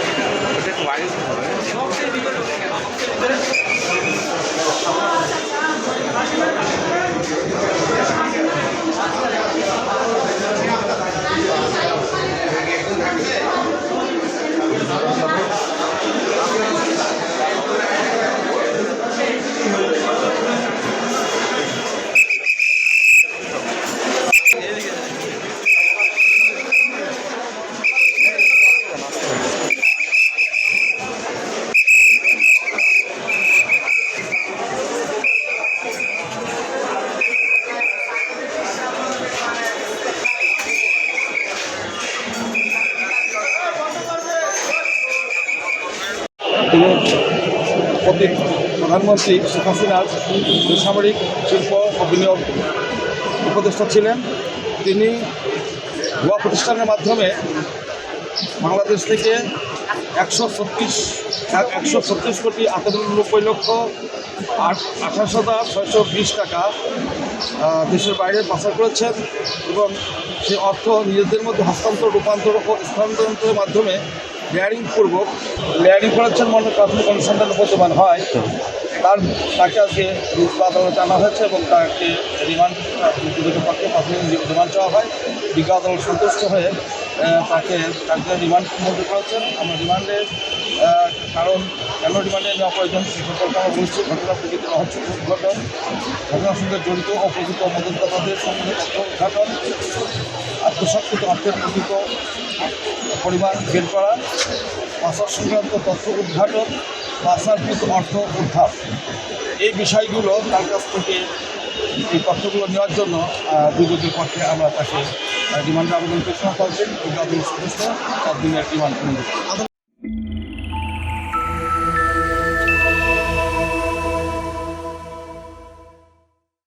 Thank you. সাবেক প্রধানমন্ত্রী শেখ হাসিনার বেসামরিক শিল্প ও বিনিয়োগ উপদেষ্টা ছিলেন। তিনি ভুয়া প্রতিষ্ঠানের মাধ্যমে বাংলাদেশ থেকে একশো ছত্রিশ একশো ছত্রিশ কোটি আটানব্বই লক্ষ আট আঠাশ হাজার ছয়শো বিশ টাকা দেশের বাইরে পাচার করেছেন এবং সে অর্থ নিজেদের মধ্যে হস্তান্তর, রূপান্তর ও স্থানান্তরের মাধ্যমে লেয়ারিং পূর্বক লেয়ারিং করেছেন মনে প্রাথমিক অনুসন্ধান প্রতিমান হয়। তার তাকে আজকে আদালতে আনা হয়েছে এবং তাকে রিমান্ড পক্ষে প্রাথমিক রিমান্ড চাওয়া হয়। বিজ্ঞ আদালত সন্তুষ্ট হয়ে তাকে তাকে রিমান্ড মঞ্জুর করেছেন। আমরা রিমান্ডের কারণ কেন রিমান্ডে নেওয়া প্রয়োজন সে সম্পর্কে আমরা বলছি। ঘটনা প্রকৃত রহস্য উদ্ঘাটন ঘটনার সঙ্গে জড়িত ও প্রকৃত মদতদাতাদের সঙ্গে উদ্ঘাটন আত্মসাৎকৃত অর্থের প্রকৃত পরিমাণ বের করা পাচার সংক্রান্ত তথ্য উদ্ঘাটন পাচারকৃত অর্থ উদ্ধার এই বিষয়গুলো তার কাছ থেকে এই তথ্যগুলো নেওয়ার জন্য দুর্যোগের পক্ষে আমরা তাকে ডিমান্ড আবেদন পেশা করছেন আদালত সদস্য, চার দিনের করেন।